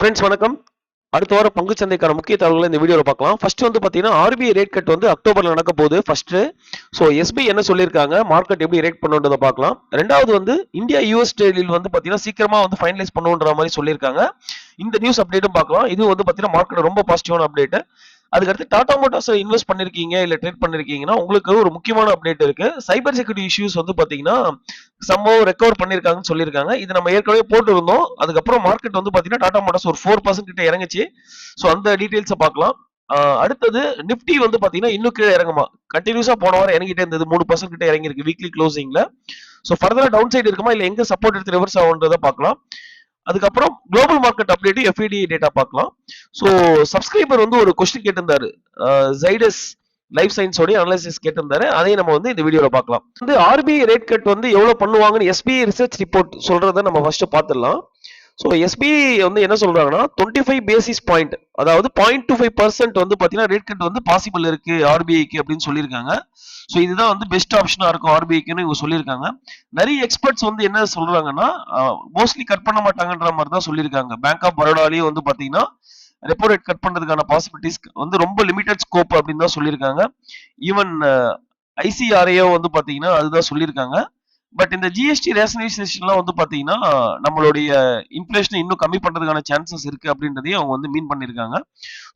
Friends வணக்கம். அடுத்த வாரம் பங்கு சந்தைக்கான முக்கிய தகவல்களை இந்த வீடியோவில் பார்க்கலாம். ஃபர்ஸ்ட் வந்து பார்த்தீங்கன்னா ஆர்பிஐ ரேட் கட் வந்து அக்டோபரில் நடக்க போகுது. ஃபர்ஸ்ட் ஸோ எஸ்பி என்ன சொல்லியிருக்காங்க? மார்க்கெட் எப்படி ரேட் பண்ணுன்றதை பார்க்கலாம். ரெண்டாவது வந்து இந்தியா யூஎஸ் ட்ரேடில் வந்து பார்த்தீங்கன்னா சீக்கிரமாக வந்து ஃபைனலைஸ் பண்ணுன்ற மாதிரி சொல்லியிருக்காங்க. இந்த நியூஸ் அப்டேட்டும் பார்க்கலாம். இது வந்து பார்த்தீங்கன்னா மார்க்கெட் ரொம்ப பாசிட்டிவான அப்டேட் அதுக்கடுத்து டாடா மோட்டார்ஸ் இன்வெஸ்ட் பண்ணிருக்கீங்க இல்ல ட்ரேட் பண்ணிருக்கீங்கன்னா உங்களுக்கு ஒரு முக்கியமான அப்டேட் இருக்கு. சைபர் செக்யூரிட்டி இஷ்யூஸ் வந்து பாத்தீங்கன்னா சம்பவம் ரெக்கவர் பண்ணிருக்காங்கன்னு சொல்லியிருக்காங்க. இது நம்ம ஏற்கனவே போட்டு இருந்தோம் அதுக்கப்புறம் மார்க்கெட் வந்து பாத்தீங்கன்னா டாடா மோட்டார்ஸ் ஒரு ஃபோர் பர்சன்ட் கிட்ட இறங்குச்சு. ஸோ அந்த டீடைல்ஸை பார்க்கலாம். அடுத்தது நிப்டி வந்து பாத்தீங்கன்னா இன்னும் கீழே இறங்குமா? கண்டினியூஸா போன வாரம் இறங்கிட்டே இருந்தது. மூணு பர்சன்ட் கிட்ட இறங்கிருக்கு வீக்லி க்ளோசிங்ல ஸோ ஃபர்தரா டவுன் சைடு இருக்குமா? இல்ல எங்க சப்போர்ட் எடுத்து ரிவர்ஸ் ஆகுன்றதை பார்க்கலாம். அதுக்கப்புறம் global market update FED data பார்க்கலாம். ஸோ சப்ஸ்கிரைபர் வந்து ஒரு கொஸ்டின் கேட்டிருந்தாரு. ஜைடஸ் லைஃப் சயின்ஸோடைய அனாலிசிஸ் கேட்டிருந்தாரு. அதையும் நம்ம வந்து இந்த வீடியோவில் பார்க்கலாம். வந்து ஆர்பிஐ ரேட் கட் வந்து எவ்வளோ பண்ணுவாங்கன்னு எஸ்பிஐ ரிசர்ச் ரிப்போர்ட் சொல்றதை நம்ம ஃபர்ஸ்ட் பார்த்துடலாம். ஸோ எஸ்பிஐ வந்து என்ன சொல்றாங்கன்னா டுவெண்ட்டி ஃபைவ் பேசிஸ் பாயிண்ட் அதாவது பாயிண்ட் டூ ஃபைவ் பர்சன்ட் வந்து பார்த்தீங்கன்னா ரேட் கட் வந்து பாசிபிள் இருக்கு ஆர்பிஐக்கு அப்படின்னு சொல்லியிருக்காங்க. ஸோ இதுதான் வந்து பெஸ்ட் ஆப்ஷனாக இருக்கும் ஆர்பிஐக்குன்னு இவங்க சொல்லியிருக்காங்க. நிறைய எக்ஸ்பர்ட்ஸ் வந்து என்ன சொல்றாங்கன்னா மோஸ்ட்லி கட் பண்ண மாட்டாங்கன்ற மாதிரி தான் சொல்லியிருக்காங்க. பேங்க் ஆஃப் பரோடாலையும் வந்து பார்த்தீங்கன்னா ரெப்போ ரேட் கட் பண்ணுறதுக்கான பாசிபிலிட்டிஸ் வந்து ரொம்ப லிமிடெட் ஸ்கோப் அப்படின்னு தான் சொல்லியிருக்காங்க. ஈவன் ஐசிஆர்ஏ வந்து பார்த்தீங்கன்னா அதுதான் சொல்லியிருக்காங்க. பட் இந்த ஜிஎஸ்டி ரேஷனைசேஷன்லாம் வந்து பார்த்தீங்கன்னா நம்மளுடைய இன்ஃப்ளேஷனை இன்னும் கம்மி பண்ணுறதுக்கான சான்சஸ் இருக்குது அப்படின்றதையும் அவங்க வந்து மீன் பண்ணியிருக்காங்க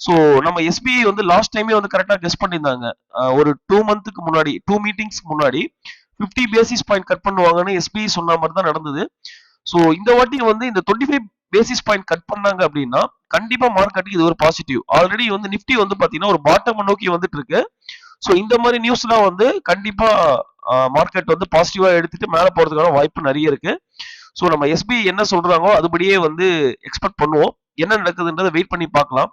ஸோ நம்ம எஸ்பிஐ வந்து லாஸ்ட் டைமே வந்து கரெக்டாக கெஸ் பண்ணியிருந்தாங்க. ஒரு டூ மந்த்துக்கு முன்னாடி டூ மீட்டிங்ஸ்க்கு முன்னாடி ஃபிஃப்டி பேசிஸ் பாயிண்ட் கட் பண்ணுவாங்கன்னு எஸ்பிஐ சொன்ன மாதிரி தான் நடந்தது. ஸோ இந்த வாட்டி வந்து இந்த twenty five basis point cut பண்ணாங்க அப்படின்னா கண்டிப்பாக மார்க்கெட்டுக்கு இது ஒரு பாசிட்டிவ் ஆல்ரெடி வந்து நிஃப்டி வந்து பார்த்தீங்கன்னா ஒரு பாட்டம் நோக்கி வந்துட்டு இருக்கு. ஸோ இந்த மாதிரி நியூஸ்லாம் வந்து கண்டிப்பாக மார்க்கெட் வந்து பாசிட்டிவாக எடுத்துட்டு மேலே போகிறதுக்கான வாய்ப்பு நிறைய இருக்கு. ஸோ நம்ம எஸ்பிஐ என்ன சொல்றாங்களோ அதுபடியே வந்து எக்ஸ்பெக்ட் பண்ணுவோம். என்ன நடக்குதுன்றதை வெயிட் பண்ணி பார்க்கலாம்.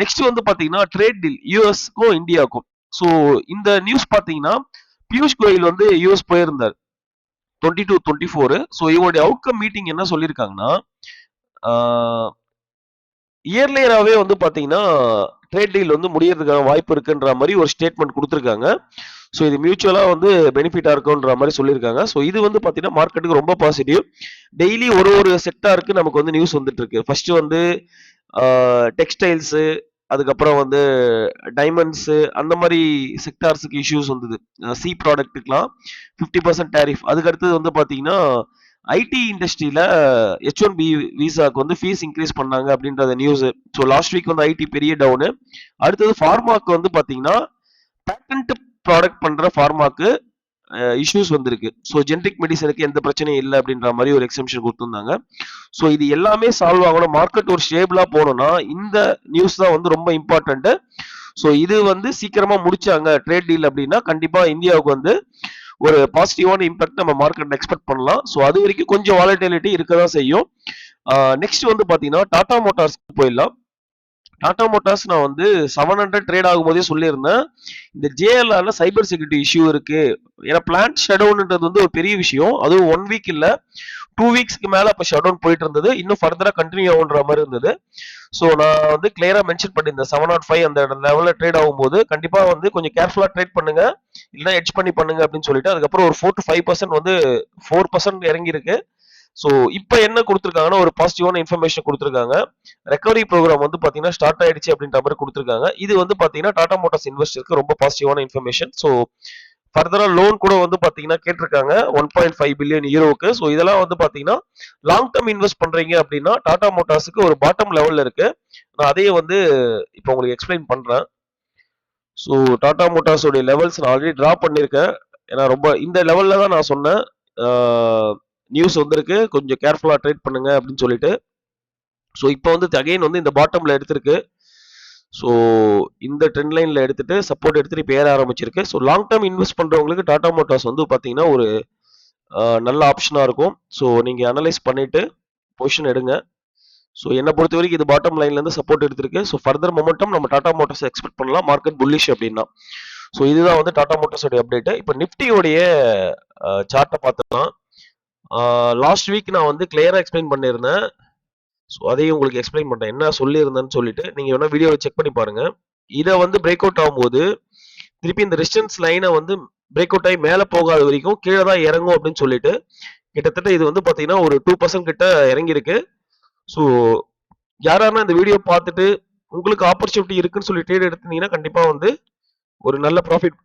நெக்ஸ்ட் வந்து பார்த்தீங்கன்னா ட்ரேட் டீல் யூஎஸ்க்கும் இந்தியாவுக்கும். ஸோ இந்த நியூஸ் பார்த்தீங்கன்னா பியூஷ் கோயல் வந்து யூஎஸ் போயிருந்தார். Twenty two twenty four so இவருடைய அவுட்கம் மீட்டிங் என்ன சொல்லியிருக்காங்கன்னா இயர்லியராகவே வந்து பார்த்தீங்கன்னா ட்ரேட் டீல் வந்து முடியறதுக்கான வாய்ப்பு இருக்குன்ற மாதிரி ஒரு ஸ்டேட்மெண்ட் கொடுத்துருக்காங்க. ஸோ இது மியூச்சுவலாக வந்து பெனிஃபிட்டாக இருக்குன்ற மாதிரி சொல்லியிருக்காங்க. ஸோ இது வந்து பார்த்தீங்கன்னா மார்க்கெட்டுக்கு ரொம்ப பாசிட்டிவ் டெய்லி ஒரு ஒரு செக்டாருக்கு நமக்கு வந்து நியூஸ் வந்துட்டு இருக்கு ஃபர்ஸ்ட் வந்து டெக்ஸ்டைல்ஸு அதுக்கப்புறம் வந்து டைமண்ட்ஸு அந்த மாதிரி செக்டார்ஸுக்கு இஷ்யூஸ் வந்தது. சி ப்ராடக்ட்டுக்கெலாம் ஃபிஃப்டி பர்சன்ட் டேரிஃப் அதுக்கு அடுத்தது வந்து பார்த்தீங்கன்னா ஐடி இண்டஸ்ட்ரியில ஹெச் ஒன் பி விசாக்கு வந்து ஃபீஸ் இன்க்ரீஸ் பண்ணாங்க அப்படின்றத நியூஸ் ஸோ லாஸ்ட் வீக் வந்து ஐடி பெரிய டவுனு அடுத்தது ஃபார்மாக்கு வந்து பார்த்தீங்கன்னா பேட்டன்ட் ப்ராடக்ட் பண்ணுற ஃபார்மாக்கு இஷ்யூஸ் வந்திருக்கு. ஸோ ஜென்ரிக் மெடிசனுக்கு எந்த பிரச்சனையும் இல்லை அப்படின்ற மாதிரி ஒரு எக்ஸம்ஷன் கொடுத்துருந்தாங்க. ஸோ இது எல்லாமே சால்வ் ஆகணும். மார்க்கெட் ஒரு ஸ்டேபிளாக போகணும்னா இந்த நியூஸ் தான் வந்து ரொம்ப இம்பார்ட்டண்ட்டு ஸோ இது வந்து சீக்கிரமாக முடிச்சாங்க. ட்ரேட் டீல் அப்படின்னா கண்டிப்பாக இந்தியாவுக்கு வந்து ஒரு பாசிட்டிவான இம்பாக்ட் நம்ம மார்க்கெட் எக்ஸ்பெக்ட் பண்ணலாம். ஸோ அது வரைக்கும் கொஞ்சம் வாலட்டிலிட்டி இருக்க தான் செய்யும் நெக்ஸ்ட் வந்து பார்த்தீங்கன்னா டாடா மோட்டார்ஸ்க்கு போயிடலாம். டாடா மோட்டார்ஸ் நான் வந்து செவன் ஹண்ட்ரட் ட்ரேட் ஆகும்போதே சொல்லியிருந்தேன். இந்த ஜேஎல்ஆர்ல சைபர் செக்யூரிட்டி இஷ்யூ இருக்கு. ஏன்னா பிளான்ட் ஷடவுன்ன்றது வந்து ஒரு பெரிய விஷயம். அதுவும் ஒன் வீக் இல்லை. டூ வீக்ஸ்க்கு மேல அப்ப ஷடவுன் போயிட்டு இருந்தது இன்னும் ஃபர்தரா கண்டினியூ ஆகுன்ற மாதிரி இருந்தது. ஸோ நான் வந்து கிளியரா மென்ஷன் பண்ணியிருந்தேன். செவன் நாட் ஃபைவ் அந்த லெவலில் ட்ரேட் ஆகும்போது. கண்டிப்பா வந்து கொஞ்சம் கேர்ஃபுல்லா ட்ரேட் பண்ணுங்க. இல்லைன்னா எட்ஜ் பண்ணி பண்ணுங்க அப்படின்னு சொல்லிட்டு அதுக்கப்புறம் ஒரு ஃபோர் டு ஃபைவ் பர்சன்ட் வந்து ஃபோர் பர்சன்ட் இறங்கி இருக்கு ஸோ இப்போ என்ன கொடுத்துருக்காங்கன்னா ஒரு பாசிட்டிவான இன்ஃபர்மேஷன் கொடுத்துருக்காங்க. ரெக்கவரி ப்ரோக்ராம் வந்து பார்த்தீங்கன்னா ஸ்டார்ட் ஆயிடுச்சு அப்படின்ற மாதிரி கொடுத்துருக்காங்க. இது வந்து பார்த்தீங்கன்னா டாடா மோட்டார்ஸ் இன்வெஸ்டருக்கு ரொம்ப பாசிட்டிவான இன்ஃபர்மேஷன் ஸோ ஃபர்தராக லோன் கூட வந்து பார்த்தீங்கன்னா கேட்டிருக்காங்க. ஒன் பாயிண்ட் ஃபைவ் பில்லியன் யூரோவுக்கு ஸோ இதெல்லாம் வந்து பார்த்தீங்கன்னா லாங் டேர்ம் இன்வெஸ்ட் பண்ணுறீங்க அப்படின்னா டாடா மோட்டார்ஸுக்கு ஒரு பாட்டம் லெவலில் இருக்குது நான் அதையே வந்து இப்போ உங்களுக்கு எக்ஸ்பிளைன் பண்ணுறேன் ஸோ டாடா மோட்டார்ஸோடைய லெவல்ஸ் நான் ஆல்ரெடி ட்ரா பண்ணியிருக்கேன். ஏன்னா ரொம்ப இந்த லெவலில் தான் நான் சொன்னேன். நியூஸ் வந்திருக்கு. கொஞ்சம் கேர்ஃபுல்லாக ட்ரேட் பண்ணுங்க அப்படின்னு சொல்லிட்டு. ஸோ இப்போ வந்து அகைன் வந்து இந்த பாட்டமில் எடுத்திருக்கு. ஸோ இந்த ட்ரெண்ட் லைனில் எடுத்துகிட்டு சப்போர்ட் எடுத்துகிட்டு இப்போ ஏற ஆரம்பிச்சிருக்கு. ஸோ லாங் டேர்ம் இன்வெஸ்ட் பண்ணுறவங்களுக்கு டாடா மோட்டார்ஸ் வந்து பார்த்தீங்கன்னா ஒரு நல்ல ஆப்ஷனாக இருக்கும். ஸோ நீங்கள் அனலைஸ் பண்ணிவிட்டு பொசிஷன் எடுங்க. ஸோ என்னை பொறுத்த வரைக்கும் இது பாட்டம் லைன்லேருந்து சப்போர்ட் எடுத்திருக்கு. ஸோ ஃபர்தர் மொமெண்டம் நம்ம டாடா மோட்டார்ஸ் எக்ஸ்பெக்ட் பண்ணலாம். மார்க்கெட் புல்லிஷ் அப்படின்னா. ஸோ இதுதான் வந்து டாடா மோட்டார்ஸோட அப்டேட்டு இப்போ நிஃப்டியோடைய சார்ட்டை பார்த்தோம்னா லாஸ்ட் வீக் நான் வந்து கிளியராக எக்ஸ்பிளைன் பண்ணியிருந்தேன். ஸோ அதையும் உங்களுக்கு எக்ஸ்பிளைன் பண்ணுறேன் என்ன சொல்லியிருந்தேன்னு சொல்லிட்டு நீங்கள் வேணால் வீடியோவை செக் பண்ணி பாருங்கள் இதை வந்து பிரேக் அவுட் ஆகும்போது திருப்பி இந்த ரெசிஸ்டன்ஸ் லைனை வந்து பிரேக் அவுட் ஆகி மேலே போகாத வரைக்கும் கீழே தான் இறங்கும் அப்படின்னு சொல்லிட்டு கிட்டத்தட்ட இது வந்து பார்த்தீங்கன்னா ஒரு டூ பர்சன்ட் கிட்ட இறங்கியிருக்கு. ஸோ யாராருன்னா இந்த வீடியோ பார்த்துட்டு உங்களுக்கு ஆப்பர்ச்சுனிட்டி இருக்குன்னு சொல்லி ட்ரேட் எடுத்தீங்கன்னா கண்டிப்பாக வந்து ஒரு நல்ல ப்ராஃபிட்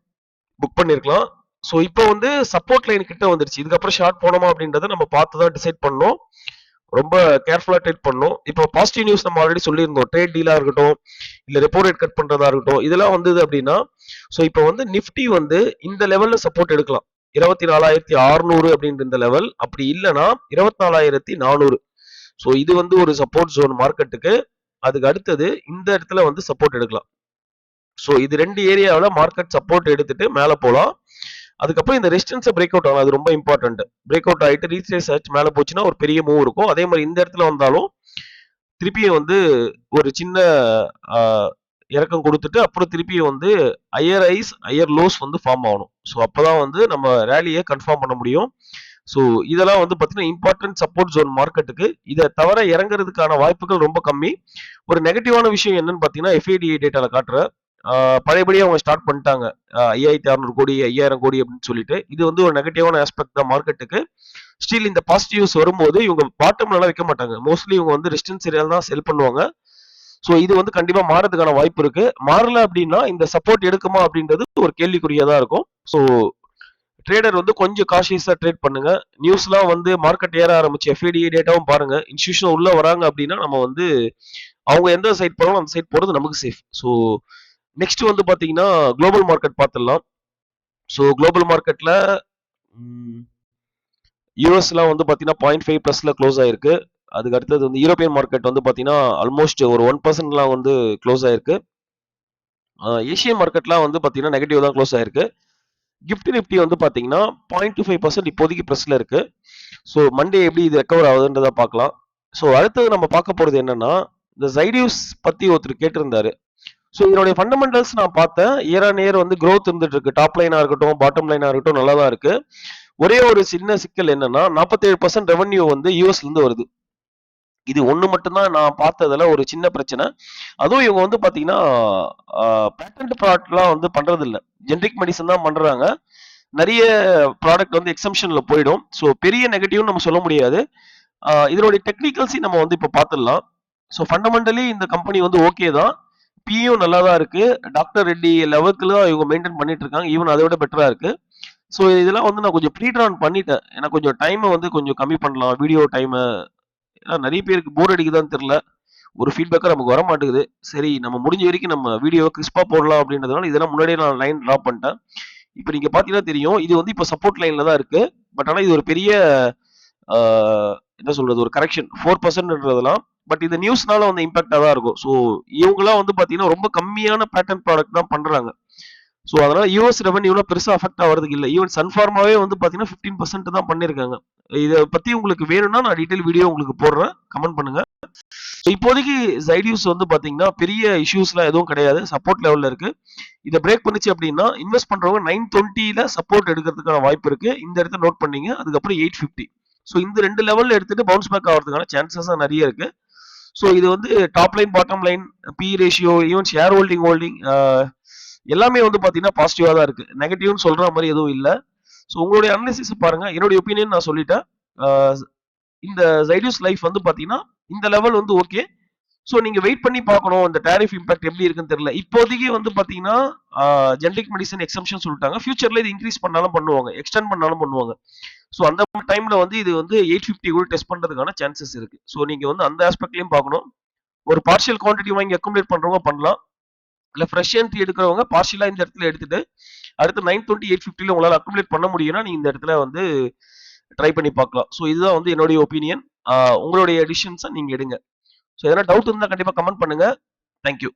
புக் பண்ணியிருக்கலாம் ஸோ இப்போ வந்து சப்போர்ட் லைன் கிட்ட வந்துருச்சு. இதுக்கப்புறம் ஷார்ட் போனோமா அப்படின்றத நம்ம பார்த்து தான் டிசைட் பண்ணோம். ரொம்ப கேர்ஃபுல்லாக ட்ரேட் பண்ணணும் இப்போ பாசிட்டிவ் நியூஸ் நம்ம ஆல்ரெடி சொல்லியிருந்தோம். ட்ரேட் டீலாக இருக்கட்டும் இல்லை ரெப்போ ரேட் கட் பண்ணுறதா இருக்கட்டும் இதெல்லாம் வந்தது அப்படின்னா ஸோ இப்போ வந்து நிஃப்டி வந்து இந்த லெவலில் சப்போர்ட் எடுக்கலாம். இருபத்தி நாலாயிரத்தி அறுநூறு அப்படின்ற இந்த லெவல் அப்படி இல்லைன்னா இருபத்தி நாலாயிரத்தி நானூறு. ஸோ இது வந்து ஒரு சப்போர்ட் ஜோன் மார்க்கெட்டுக்கு அதுக்கு அடுத்தது இந்த இடத்துல வந்து சப்போர்ட் எடுக்கலாம். ஸோ இது ரெண்டு ஏரியாவில் மார்க்கெட் சப்போர்ட் எடுத்துட்டு மேலே போகலாம் அதுக்கப்புறம் இந்த ரெசிஸ்டன்ஸை பிரேக் அவுட் ஆகும் அது ரொம்ப இம்பார்ட்டன்ட் பிரேக் அவுட் ஆகிட்டு ரீசேஸ் சர்ச் மேலே போச்சுன்னா ஒரு பெரிய மூவ் இருக்கும். அதே மாதிரி இந்த இடத்துல வந்தாலும் திருப்பியும் வந்து ஒரு சின்ன இறக்கம் கொடுத்துட்டு அப்புறம் திருப்பியும் வந்து ஹையர் ஐஸ் ஹையர் லோஸ் வந்து ஃபார்ம் ஆகணும். ஸோ அப்போதான் வந்து நம்ம ரேலியை கன்ஃபார்ம் பண்ண முடியும். ஸோ இதெல்லாம் வந்து பார்த்தீங்கன்னா இம்பார்ட்டன்ட் சப்போர்ட் ஜோன் மார்க்கெட்டுக்கு இதை தவிர இறங்குறதுக்கான வாய்ப்புகள் ரொம்ப கம்மி. ஒரு நெகட்டிவான விஷயம் என்னன்னு பார்த்தீங்கன்னா எஃப்ஐடிஐ டேட்டாவில் காட்டுற பழையபடியே அவங்க ஸ்டார்ட் பண்ணிட்டாங்க. ஐயாயிரத்தி அறுநூறு கோடி ஐயாயிரம் கோடி அப்படின்னு சொல்லிட்டு. இது வந்து ஒரு நெகட்டிவான ஆஸ்பெக்ட் தான் மார்க்கெட்டுக்கு ஸ்டில் இந்த பாசிட்டிவ்ஸ் வரும்போது இவங்க பாட்டம்லலாம் வைக்க மாட்டாங்க. மோஸ்ட்லி இவங்க வந்து ரெசிஸ்டன்ஸ் ஏரியால தான் செல் பண்ணுவாங்க. ஸோ இது வந்து கண்டிப்பா மாறதுக்கான வாய்ப்பு இருக்கு. மாறல அப்படின்னா இந்த சப்போர்ட் எடுக்குமா அப்படின்றது ஒரு கேள்விக்குரியா தான் இருக்கும். ஸோ ட்ரேடர் வந்து கொஞ்சம் காஷியஸா ட்ரேட் பண்ணுங்க. நியூஸ்லாம் வந்து மார்க்கெட் ஏற ஆரம்பிச்சு எஃப்ஐடிஏ டேட்டாவும் பாருங்க. இன்ஸ்டியூஷன் உள்ள வராங்க அப்படின்னா நம்ம வந்து அவங்க எந்த சைட் போகிறோம் அந்த சைட் போறது நமக்கு சேஃப் ஸோ நெக்ஸ்ட் வந்து பார்த்தீங்கன்னா குளோபல் மார்க்கெட் பார்த்துடலாம் ஸோ குளோபல் மார்க்கெட்டில் யூஎஸ்லாம் வந்து பார்த்தீங்கன்னா பாயிண்ட் ஃபைவ் ப்ளஸில் க்ளோஸ் ஆயிருக்கு. அதுக்கு அடுத்தது வந்து யூரோப்பியன் மார்க்கெட் வந்து பார்த்தீங்கன்னா ஆல்மோஸ்ட் ஒரு ஒன் பர்சன்ட்லாம் வந்து க்ளோஸ் ஆயிருக்கு. ஏஷியன் மார்க்கெட்லாம் வந்து பார்த்தீங்கன்னா நெகட்டிவ் தான் க்ளோஸ் ஆயிருக்கு. கிஃப்ட் நிஃப்டி வந்து பார்த்தீங்கன்னா பாயிண்ட் டூ ஃபைவ் பர்சன்ட் இப்போதைக்கு ப்ரெஸ்ல இருக்கு. ஸோ மண்டே எப்படி இது ரெக்கவர் ஆகுதுன்றதை பார்க்கலாம். ஸோ அடுத்தது நம்ம பார்க்க போறது என்னன்னா இந்த ஜைடியூஸ் பத்தி ஒருத்தர் கேட்டிருந்தாரு. ஸோ இதனுடைய ஃபண்டமெண்டல்ஸ் நான் பார்த்தேன். இயர் ஆன் இயர் வந்து க்ரோத் இருந்துட்டு இருக்கு. டாப் லைனாக இருக்கட்டும் பாட்டம் லைனாக இருக்கட்டும் நல்லா தான் இருக்கு. ஒரே ஒரு சின்ன சிக்கல் என்னன்னா நாற்பத்தேழு பர்சன்ட் ரெவன்யூ வந்து யூஎஸ்லேருந்து வருது. இது ஒன்று மட்டும்தான் நான் பார்த்ததுல ஒரு சின்ன பிரச்சனை. அதுவும் இவங்க வந்து பார்த்தீங்கன்னா பேட்டன்ட் ப்ராடக்ட்லாம் வந்து பண்ணுறதில்ல ஜென்ரிக் மெடிசன் தான் பண்ணுறாங்க நிறைய ப்ராடக்ட் வந்து எக்ஸம்ஷனில் போயிடும். ஸோ பெரிய நெகட்டிவ்னு நம்ம சொல்ல முடியாது. இதனுடைய டெக்னிக்கல்ஸையும் நம்ம வந்து இப்போ பார்த்துடலாம். ஸோ ஃபண்டமெண்டலி இந்த கம்பெனி வந்து ஓகே தான். பியும் நல்லா தான் இருக்கு. டாக்டர் ரெட்டி லெவலுக்கு தான் இவங்க மெயின்டைன் பண்ணிட்டு இருக்காங்க ஈவன் அதை விட பெட்டரா இருக்கு. ஸோ இதெல்லாம் வந்து நான் கொஞ்சம் ப்ரீட்ரான் பண்ணிட்டேன். எனக்கு கொஞ்சம் டைமை வந்து கொஞ்சம் கம்மி பண்ணலாம். வீடியோ டைமை ஏன்னா நிறைய பேருக்கு போர் அடிக்குதான்னு தெரில ஒரு ஃபீட்பேக்காக நமக்கு வர மாட்டேங்குது சரி நம்ம முடிஞ்ச வரைக்கும் நம்ம வீடியோ கிறிஸ்பாக போடலாம் அப்படின்றதுனால இதெல்லாம் முன்னாடியே நான் லைன் ட்ரா பண்ணிட்டேன். இப்போ நீங்கள் பார்த்தீங்கன்னா தெரியும். இது வந்து இப்போ சப்போர்ட் லைனில் தான் இருக்குது பட் ஆனால் இது ஒரு பெரிய என்ன சொல்கிறது ஒரு கரெக்ஷன் ஃபோர் பர்சன்ட்ன்றதெல்லாம் பட் இது நியூஸ்னால வந்து இம்பாக்டாக தான் இருக்கும். ஸோ இவங்கலாம் வந்து பார்த்தீங்கன்னா ரொம்ப கம்மியான பேட்டர்ன் ப்ராடக்ட் தான் பண்ணுறாங்க ஸோ அதனால யூஎஸ் ரெவன்யூலாம் பெருசாக அஃபெக்ட் ஆகிறதுக்கு இல்லை. ஈவன் சன்ஃபார்மாவே வந்து பார்த்தீங்கன்னா ஃபிஃப்டீன் பர்சன்ட் தான் பண்ணியிருக்காங்க இதை பற்றி உங்களுக்கு வேணும்னா நான் டீட்டெயில் வீடியோ உங்களுக்கு போடுறேன். கமெண்ட் பண்ணுங்க. ஸோ இப்போதைக்கு ஜைடியூஸ் வந்து பார்த்தீங்கன்னா பெரிய இஷ்யூஸ்லாம் எதுவும் கிடையாது. சப்போர்ட் லெவலில் இருக்கு. இதை பிரேக் பண்ணுச்சு அப்படின்னா இன்வெஸ்ட் பண்ணுறவங்க நைன் டுவெண்ட்டியில் சப்போர்ட் எடுக்கிறதுக்கான வாய்ப்பு இருக்கு. இந்த இடத்த நோட் பண்ணீங்க. அதுக்கப்புறம் எயிட் ஃபிஃப்டி ஸோ இந்த ரெண்டு லெவலில் எடுத்துட்டு பவுன்ஸ் பேக் ஆகிறதுக்கான சான்சஸ் நிறைய இருக்குது ஸோ இது வந்து top line bottom line P ratio even share holding holding எல்லாமே வந்து பார்த்தீங்கன்னா பாசிட்டிவாக தான் இருக்கு. நெகட்டிவ்னு சொல்ற மாதிரி எதுவும் இல்லை. ஸோ உங்களுடைய அனாலிசிஸ் பாருங்க. என்னுடைய ஒப்பீனியன் நான் சொல்லிட்டேன். Uh, இந்த ஜைடியூஸ் லைஃப் வந்து பார்த்தீங்கன்னா இந்த லெவல் வந்து ஓகே ஸோ நீங்க வெயிட் பண்ணி பார்க்கணும் இந்த டேரிஃப் இம்பாக்ட் எப்படி இருக்குன்னு தெரியல. இப்போதைக்கு வந்து பாத்தீங்கன்னா ஜென்ரிக் மெடிசன் எக்ஸம்ஷன் சொல்லிட்டாங்க. ஃபியூச்சர்ல இது இன்க்ரீஸ் பண்ணாலும் பண்ணுவாங்க எக்ஸ்டெண்ட் பண்ணாலும் பண்ணுவாங்க. ஸோ அந்த டைம்ல வந்து இது வந்து எயிட் ஃபிஃப்டி கூட டெஸ்ட் பண்றதுக்கான சான்சஸ் இருக்கு. ஸோ நீங்க வந்து அந்த ஆஸ்பெக்ட்லயும் பார்க்கணும். ஒரு பார்ஷியல் குவான்டிட்டி வாங்கி அக்குமுலேட் பண்றவங்க பண்ணலாம். இல்ல ஃப்ரெஷ் என்ட்ரி எடுக்கிறவங்க பார்ஷியலா இந்த இடத்துல எடுத்துட்டு அடுத்து நைன் டுவெண்ட்டி எயிட் ஃபிஃப்டியில் உங்களால அக்குமுலேட் பண்ண முடியும்னா நீங்கள் இந்த இடத்துல வந்து ட்ரை பண்ணி பார்க்கலாம். ஸோ இதுதான் வந்து என்னுடைய ஒப்பீனியன் உங்களுடைய எடிஷன்ஸை நீங்க எடுங்க. ஸோ எதனா டவுட் இருந்தால் கண்டிப்பாக கமெண்ட் பண்ணுங்க. தேங்க்யூ